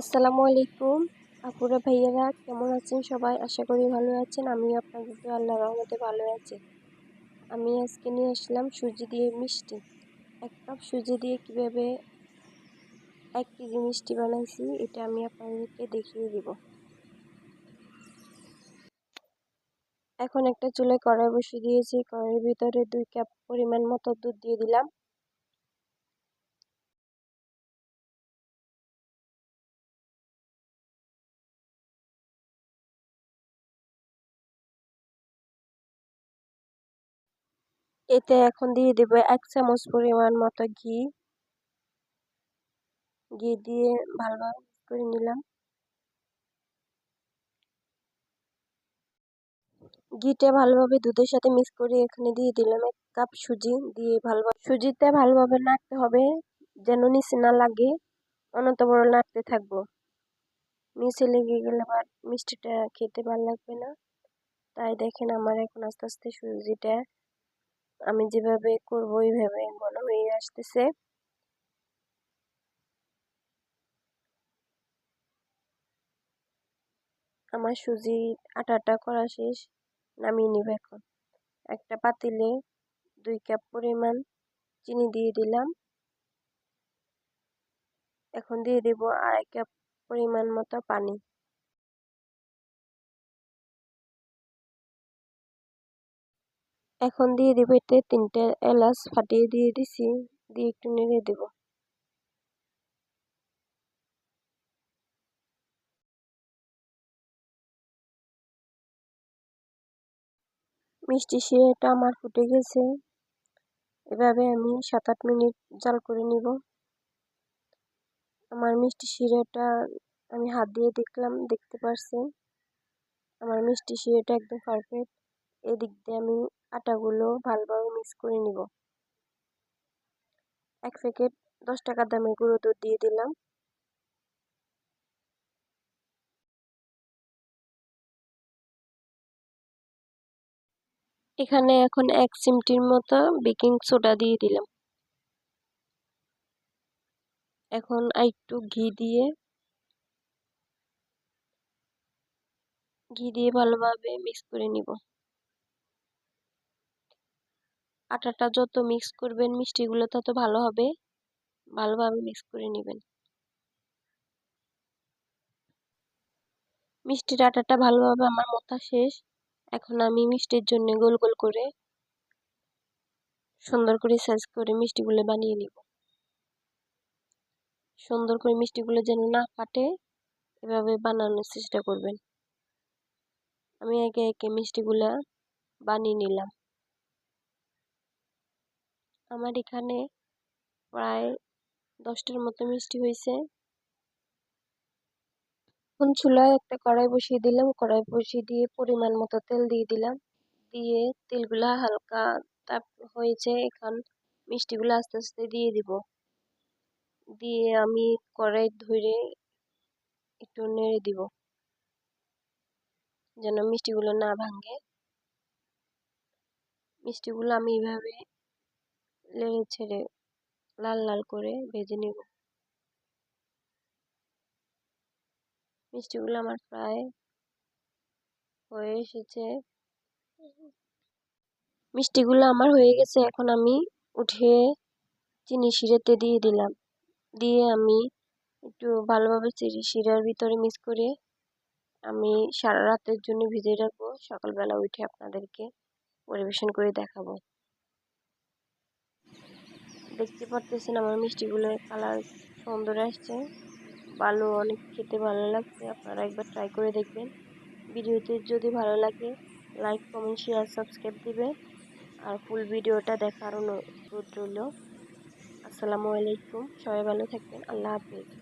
আসসালামু আলাইকুম। আপুরা ভাইয়ারা, কেমন আছেন সবাই? আশা করি ভালো আছেন। আমিও আপনাদের তো আল্লাহ রহমতে ভালো আছি। আমি আজকে নিয়ে আসলাম সুজি দিয়ে মিষ্টি। এক কাপ সুজি দিয়ে কীভাবে এক কেজি মিষ্টি বানাইছি, এটা আমি আপনাদেরকে দেখিয়ে দিব। এখন একটা চুলে কড়াই বসিয়ে দিয়েছি। কড়াইয়ের ভিতরে দুই কাপ পরিমাণ মতো দুধ দিয়ে দিলাম। এতে এখন দিয়ে দেব এক চামচ পরিমাণ মতো ঘি। ঘি দিয়ে ভালোভাবে করে নিলাম। ঘিটা ভালোভাবে দুধের সাথে মিক্স করে এখানে দিয়ে দিলাম এক কাপ সুজি দিয়ে ভালোভাবে সুজিতে ভালোভাবে নাড়তে হবে যেন নিচে না লাগে অনন্ত বড় নাড়তে থাকব। নিচে লেগে গেলে আবার মিষ্টিটা খেতে ভালো লাগবে না। তাই দেখেন আমার এখন আস্তে আস্তে সুজিটা আমি যেভাবে করব ওইভাবে ঘন হয়ে আসতেছে। আমার সুজি আটাটা করা শেষ, নামিয়ে নিব এখন। একটা পাতিলে দুই কাপ পরিমাণ চিনি দিয়ে দিলাম। এখন দিয়ে দেব আড়াই কাপ পরিমাণ মতো পানি। এখন দিয়ে দেবো এতে তিনটে এলাচ ফাটিয়ে দিয়ে দিছি, দিয়ে একটু নেড়ে দেব। মিষ্টি শিরাটা আমার ফুটে গেছে। এভাবে আমি সাত আট মিনিট জাল করে নিব। আমার মিষ্টি শিরাটা আমি হাত দিয়ে দেখলাম, দেখতে পারছেন? আমার মিষ্টি শিরাটা একদম পারফেক্ট এদিক দিয়ে আমি আটাগুলো ভালোভাবে মিক্স করে নিব। এক প্যাকেট দশ টাকার দামের গুঁড়ো দুধ দিয়ে দিলাম। এখানে এখন এক চিমটির মতো বেকিং সোডা দিয়ে দিলাম। এখন একটু ঘি দিয়ে ঘি দিয়ে ভালোভাবে মিক্স করে নিব। আটাটা যত মিক্স করবেন মিষ্টিগুলো, তত ভালো হবে। ভালোভাবে মিক্স করে নেবেন। মিষ্টির আটাটা ভালোভাবে আমার মতা শেষ। এখন আমি মিষ্টির জন্য গোল গোল করে সুন্দর করে সাইজ করে মিষ্টিগুলো বানিয়ে নিব। সুন্দর করে মিষ্টিগুলো যেন না ফাটে, এভাবে বানানোর চেষ্টা করবেন। আমি একে একে মিষ্টিগুলা বানিয়ে নিলাম। আমার এখানে প্রায় দশটার মতো মিষ্টি হয়েছে। এখন চুলায় একটা কড়াই বসিয়ে দিলাম। কড়াই বসিয়ে দিয়ে পরিমাণ মতো তেল দিয়ে দিলাম। দিয়ে তেলগুলা হালকা তাপ হয়েছে, এখন মিষ্টিগুলো আস্তে আস্তে দিয়ে দিব। দিয়ে আমি কড়াই ধরে একটু নেড়ে দিব, যেন মিষ্টিগুলো না ভাঙে। মিষ্টিগুলো আমি এইভাবে লেড়ে ছেড়ে লাল লাল করে ভেজে নেব। মিষ্টিগুলো আমার প্রায় হয়ে এসেছে। মিষ্টিগুলো আমার হয়ে গেছে, এখন আমি উঠিয়ে চিনি শিরাতে দিয়ে দিলাম। দিয়ে আমি একটু ভালোভাবে শিরার ভিতরে মিক্স করে আমি সারা রাতের জন্য ভিজে রাখব। সকালবেলা উঠে আপনাদেরকে পরিবেশন করে দেখাবো। দেখতে পারতেছেন আমার মিষ্টিগুলোর কালার সুন্দর আসছে। ভালো, অনেক খেতে ভালো লাগছে। আপনারা একবার ট্রাই করে দেখবেন। ভিডিওতে যদি ভালো লাগে লাইক কমেন্ট শেয়ার সাবস্ক্রাইব দিবে আর ফুল ভিডিওটা দেখার অনুরোধ রইল। আসসালামু আলাইকুম। সবাই ভালো থাকবেন। আল্লাহ হাফিজ।